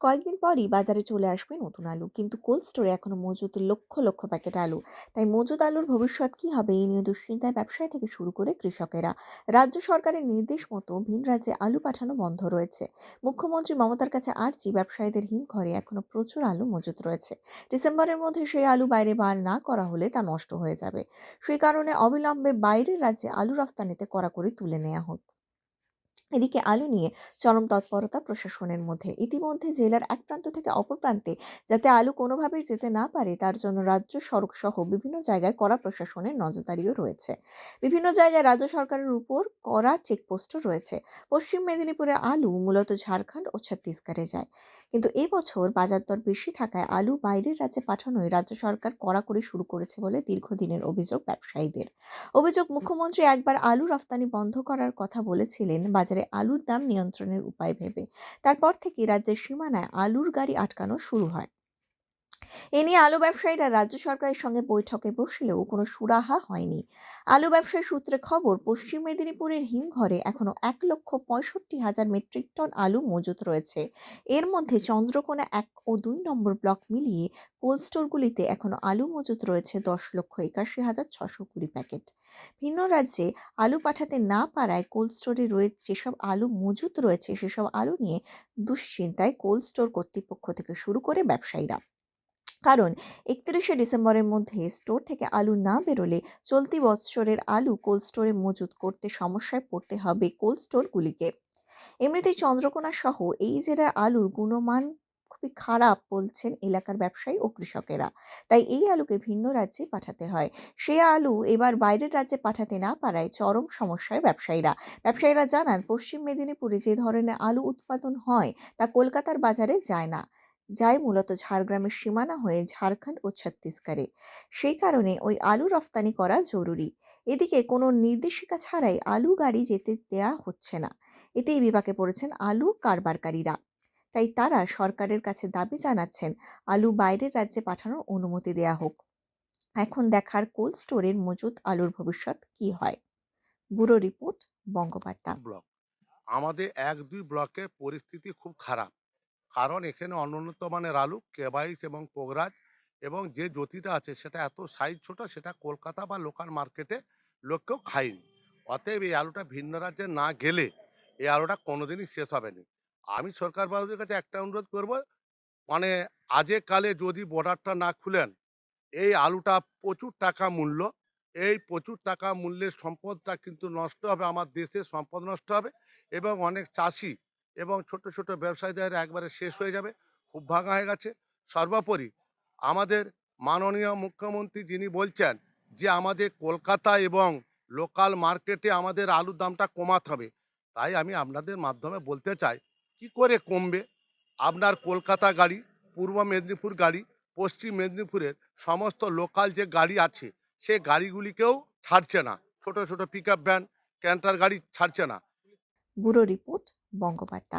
কয়েকদিন পরই বাজারে চলে আসবে নতুন আলু। কিন্তু কোল্ড স্টোরে এখনও মজুত লক্ষ লক্ষ প্যাকেট আলু। তাই মজুত আলুর ভবিষ্যৎ কি হবে এই নিয়ে দুশ্চিন্তায় ব্যবসায়ী থেকে শুরু করে কৃষকেরা। রাজ্য সরকারের নির্দেশ মতো ভিন রাজ্যে আলু পাঠানো বন্ধ রয়েছে। মুখ্যমন্ত্রী মমতার কাছে আর্জি ব্যবসায়ীদের হিমঘরে এখনও প্রচুর আলু মজুত রয়েছে। ডিসেম্বরের মধ্যে সেই আলু বাইরে বার না করা হলে তা নষ্ট হয়ে যাবে। সেই কারণে অবিলম্বে বাইরের রাজ্যে আলু রফতানিতে কড়াকড়ি তুলে নেওয়া হোক। এদিকে আলু নিয়ে চরম তৎপরতা প্রশাসনের মধ্যে। ইতিমধ্যে জেলার এক প্রান্ত থেকে অপর প্রান্তে যাতে আলু কোনোভাবেই যেতে না পারে, তার জন্য রাজ্য সড়ক সহ বিভিন্ন জায়গায় কড়া প্রশাসনের নজরদারিও রয়েছে। বিভিন্ন জায়গায় রাজ্য সরকারের উপর কড়া চেকপোস্টও রয়েছে। পশ্চিম মেদিনীপুরের আলু, মূলত ঝাড়খণ্ড ও ছত্তিশগড়ে যায়। কিন্তু এবছর বাজার দর বেশি থাকায় আলু বাইরের রাজ্যে পাঠানোয় রাজ্য সরকার কড়াকড়ি শুরু করেছে বলে দীর্ঘদিনের অভিযোগ ব্যবসায়ীদের। অভিযোগ, মুখ্যমন্ত্রী একবার আলু রফতানি বন্ধ করার কথা বলেছিলেন বাজারে আলুর দাম নিয়ন্ত্রণের উপায় ভেবে। তারপর থেকে রাজ্যের সীমানায় আলুর গাড়ি আটকানো শুরু হয়। এ নিয়ে আলু ব্যবসায়ীরা রাজ্য সরকারের সঙ্গে বৈঠকে বসলেও কোনো সুরাহা হয়নি। আলু ব্যবসায়ী সূত্রে খবর, পশ্চিম মেদিনীপুরের হিমঘরে এখনও এক লক্ষ পঁয়ষট্টি হাজার মেট্রিক টন আলু মজুত রয়েছে। এর মধ্যে চন্দ্রকোনা এক ও দুই নম্বর ব্লক মিলিয়ে কোল্ড স্টোরগুলিতে এখনও আলু মজুত রয়েছে দশ লক্ষ একাশি হাজার ছশো কুড়ি প্যাকেট। ভিন্ন রাজ্যে আলু পাঠাতে না পারায় কোল্ড স্টোরে রয়েছে যেসব আলু মজুত রয়েছে, সেসব আলু নিয়ে দুশ্চিন্তায় কোল্ড স্টোর কর্তৃপক্ষ থেকে শুরু করে ব্যবসায়ীরা। কারণ একত্রিশে ডিসেম্বরের মধ্যে স্টোর থেকে আলু না বেরোলে চলতি বৎসরের আলু কোল্ড স্টোরে মজুত করতে সমস্যায় পড়তে হবে কোল্ড স্টোরগুলিকে। এমনিতেই চন্দ্রকোনা সহ এই জেলার আলুর গুণমান খুবই খারাপ বলছেন এলাকার ব্যবসায়ী ও কৃষকেরা। তাই এই আলুকে ভিন্ন রাজ্যে পাঠাতে হয়। সে আলু এবার বাইরের রাজ্যে পাঠাতে না পারায় চরম সমস্যায় ব্যবসায়ীরা। ব্যবসায়ীরা জানান, পশ্চিম মেদিনীপুরে যে ধরনের আলু উৎপাদন হয় তা কলকাতার বাজারে যায় না। যায় মূলত ঝাড়গ্রামের সীমানা হয়ে ঝাড়খণ্ড ও ছত্তিশগড়ে। সেই কারণে ওই আলু রফতানি করা জরুরি। এদিকে কোনো নির্দেশিকা ছাড়াই আলু গাড়ি যেতে দেয়া হচ্ছে না। এতেই বিপাকে পড়েছেন আলু কারবারকারীরা। তাই তারা সরকারের কাছে দাবি জানাচ্ছেন, আলু বাইরের রাজ্যে পাঠানোর অনুমতি দেয়া হোক। এখন দেখার কোল্ড স্টোরের মজুত আলুর ভবিষ্যৎ কি হয়? Bureau report Bangabarta. ব্লক। আমাদের এক দুই ব্লকের পরিস্থিতি খুব খারাপ। কারণ এখানে অনুন্নত মানের আলু কেবাইশ এবং পোগরাজ এবং যে জ্যোতিটা আছে সেটা এত সাইজ ছোট সেটা কলকাতা বা লোকাল মার্কেটে লোককেও খায়নি। অতএব এই আলুটা ভিন্ন রাজ্যে না গেলে এই আলুটা কোনোদিনই শেষ হবে না। আমি সরকার বাবুদের কাছে একটা অনুরোধ করব মানে আজে কালে যদি বর্ডারটা না খুলেন, এই আলুটা প্রচুর টাকা মূল্য, এই প্রচুর টাকা মূল্যের সম্পদটা কিন্তু নষ্ট হবে, আমার দেশের সম্পদ নষ্ট হবে এবং অনেক চাষি এবং ছোট ছোট ব্যবসায়ীদের একবারে শেষ হয়ে যাবে, খুব ভাঙা হয়ে গেছে। সর্বোপরি আমাদের মাননীয় মুখ্যমন্ত্রী যিনি বলছেন যে আমাদের কলকাতা এবং লোকাল মার্কেটে আমাদের আলুর দামটা কমাতে হবে, তাই আমি আপনাদের মাধ্যমে বলতে চাই, কি করে কমবে? আপনার কলকাতা গাড়ি, পূর্ব মেদিনীপুর গাড়ি, পশ্চিম মেদিনীপুরের সমস্ত লোকাল যে গাড়ি আছে, সে গাড়িগুলিকেও ছাড়ছে না। ছোট ছোট পিক আপ ভ্যান ক্যান্টার গাড়ি ছাড়ছে না। Bureau report. বঙ্গবার্তা।